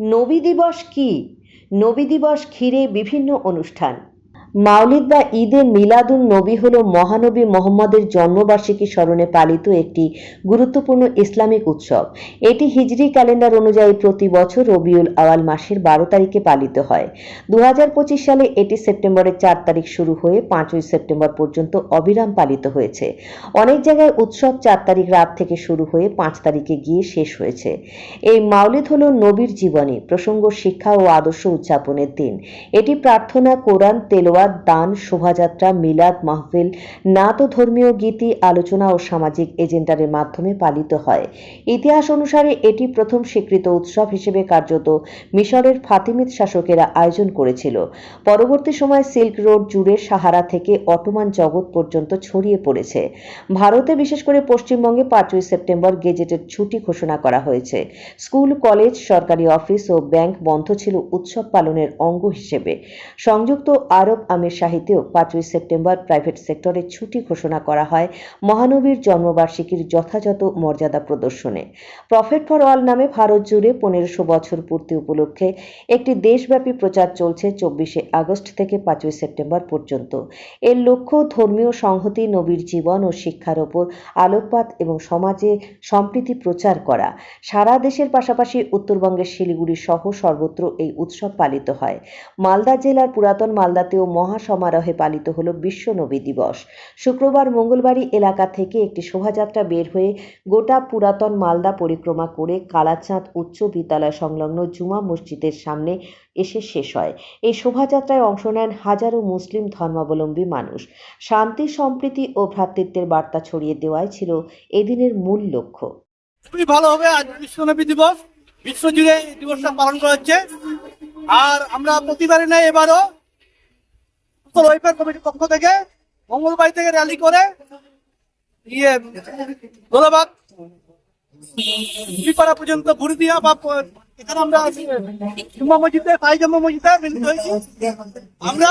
নবী দিবস কী? নবী দিবস ঘিরে বিভিন্ন অনুষ্ঠান। মাওলিদ বা ঈদে মিলাদুন নবী হল মহানবী মোহাম্মদের জন্মবার্ষিকী স্মরণে পালিত একটি গুরুত্বপূর্ণ ইসলামিক উৎসব। এটি হিজরি ক্যালেন্ডার অনুযায়ী প্রতি বছর রবিউল আওয়াল মাসের বারো তারিখে পালিত হয়। দু সালে এটি সেপ্টেম্বরের চার তারিখ শুরু হয়ে পাঁচই সেপ্টেম্বর পর্যন্ত অবিরাম পালিত হয়েছে। অনেক জায়গায় উৎসব চার তারিখ রাত থেকে শুরু হয়ে পাঁচ তারিখে গিয়ে শেষ হয়েছে। এই মাওলিদ হল নবীর জীবনী, প্রসঙ্গ, শিক্ষা ও আদর্শ উদযাপনের দিন। এটি প্রার্থনা, কোরআন তেলোয়াত দান, শোভাযাত্রা, মিলাদ, মাহফিল, নাত ধর্মীয় গীতি, আলোচনা ও সামাজিক এজেন্ডারের মাধ্যমে পালিত হয়। ইতিহাস অনুসারে এটি প্রথম স্বীকৃত উৎসব হিসেবে কার্যত মিশরের ফাতিমিদ শাসকেরা আয়োজন করেছিল। পরবর্তী সময় সিল্ক রোড জুড়ে সাহারা থেকে অটোমান জগৎ পর্যন্ত ছড়িয়ে পড়েছে। ভারতে বিশেষ করে পশ্চিমবঙ্গে পাঁচই সেপ্টেম্বর গেজেটের ছুটি ঘোষণা করা হয়েছে। স্কুল, কলেজ, সরকারি অফিস ও ব্যাংক বন্ধ ছিল উৎসব পালনের অঙ্গ হিসেবে। সংযুক্ত আরব আমির শাহিতেও পাঁচই সেপ্টেম্বর প্রাইভেট সেক্টরে ছুটি ঘোষণা করা হয় মহানবীর জন্মবার্ষিকীর যথাযথ মর্যাদা প্রদর্শনে। প্রফেট ফর অল নামে ভারত জুড়ে পনেরোশো বছর পূর্তি উপলক্ষে একটি দেশব্যাপী প্রচার চলছে চব্বিশে আগস্ট থেকে পাঁচই সেপ্টেম্বর পর্যন্ত। এর লক্ষ্য ধর্মীয় সংহতি, নবীর জীবন ও শিক্ষার ওপর আলোকপাত এবং সমাজে সম্প্রীতি প্রচার করা। সারা দেশের পাশাপাশি উত্তরবঙ্গের শিলিগুড়ি সহ সর্বত্র এই উৎসব পালিত হয়। মালদা জেলার পুরাতন মালদাতেও মহা সমারোহে পালিত হলো বিশ্ব নবী দিবস। শুক্রবার মঙ্গলবাড়ি এলাকা থেকে একটি শোভাযাত্রা বের হয়ে গোটা পুরাতন মালদা পরিক্রমা করে কালাচাঁদ উচ্চ বিদ্যালয় সংলগ্ন জুমা মসজিদের সামনে এসে শেষ হয়। এই শোভাযাত্রায় অংশ নেন হাজারো মুসলিম ধর্মাবলম্বী মানুষ। শান্তি, সম্প্রীতি ও ভ্রাতৃত্বের বার্তা ছড়িয়ে দেওয়াই ছিল এদিনের মূল লক্ষ্য। খুবই ভালো হবে আজ বিশ্বনবী দিবস। বিশ্বজুড়ে এই দিবসটা পালন করা হচ্ছে। আর আমরা প্রতিবারে নেই এবারও উত্তর পক্ষ থেকে মঙ্গলবার থেকে র্যালি করে ইয়ে গোলাবাগ বিপাড়া পর্যন্ত ঘুরে দিয়া বা এখানে আমরা জুম্মা মসজিদে, সাই জম্মা মসজিদে মিলিত হয়েছি। আমরা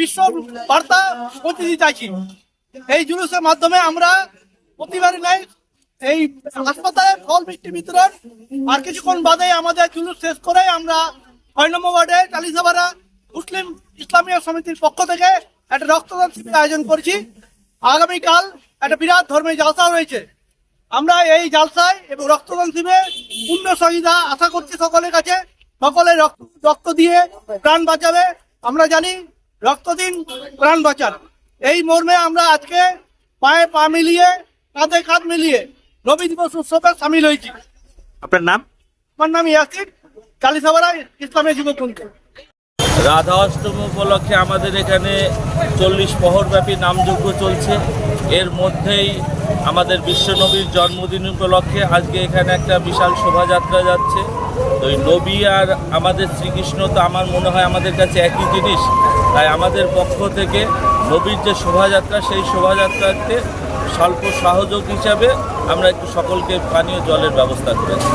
বিশ্ব বার্তা পৌঁছে চাইছি এই জুলুসের মাধ্যমে আমরা প্রতিবারে নেই, এই হাসপাতালে ফল, মিষ্টি বিতরণ, আর কিছুক্ষণ বাদে আমাদের জুলুস শেষ করে আমরা ছয় নম্বর ওয়ার্ডে টালিসাবাড়া মুসলিম ইসলামীয় সমিতির পক্ষ থেকে একটা রক্তদান শিবির আয়োজন করেছি। আগামীকাল একটা বিরাট ধর্মের জালসা রয়েছে। আমরা এই জালসায় এবং রক্তদান শিবিরে পূর্ণ সহিদা আশা করছি সকলের কাছে। সকলে রক্ত রক্ত দিয়ে প্রাণ বাঁচাবে। আমরা জানি রক্ত দিন প্রাণ বাঁচান। এই মর্মে আমরা আজকে পায়ে পা মিলিয়ে কাঁধে কাঁধ মিলিয়ে নবী দিবস উৎসবে সামিল হয়েছি। আপনার নাম? আমার নাম ইয়াসির কালিসাবাড়া ইসলামী যুবপন্থী রাধা অষ্টমী উপলক্ষে আমাদের এখানে চল্লিশ প্রহরব্যাপী নামযজ্ঞ চলছে। এর মধ্যেই আমাদের বিশ্বনবীর জন্মদিন উপলক্ষে আজকে এখানে একটা বিশাল শোভাযাত্রা যাচ্ছে। তো এই নবী আর আমাদের শ্রীকৃষ্ণ তো আমার মনে হয় আমাদের কাছে একই জিনিস। তাই আমাদের পক্ষ থেকে নবীর যে শোভাযাত্রা, সেই শোভাযাত্রাতে স্বল্প সহযোগ হিসাবে আমরা একটু সকলকে পানীয় জলের ব্যবস্থা করেছি।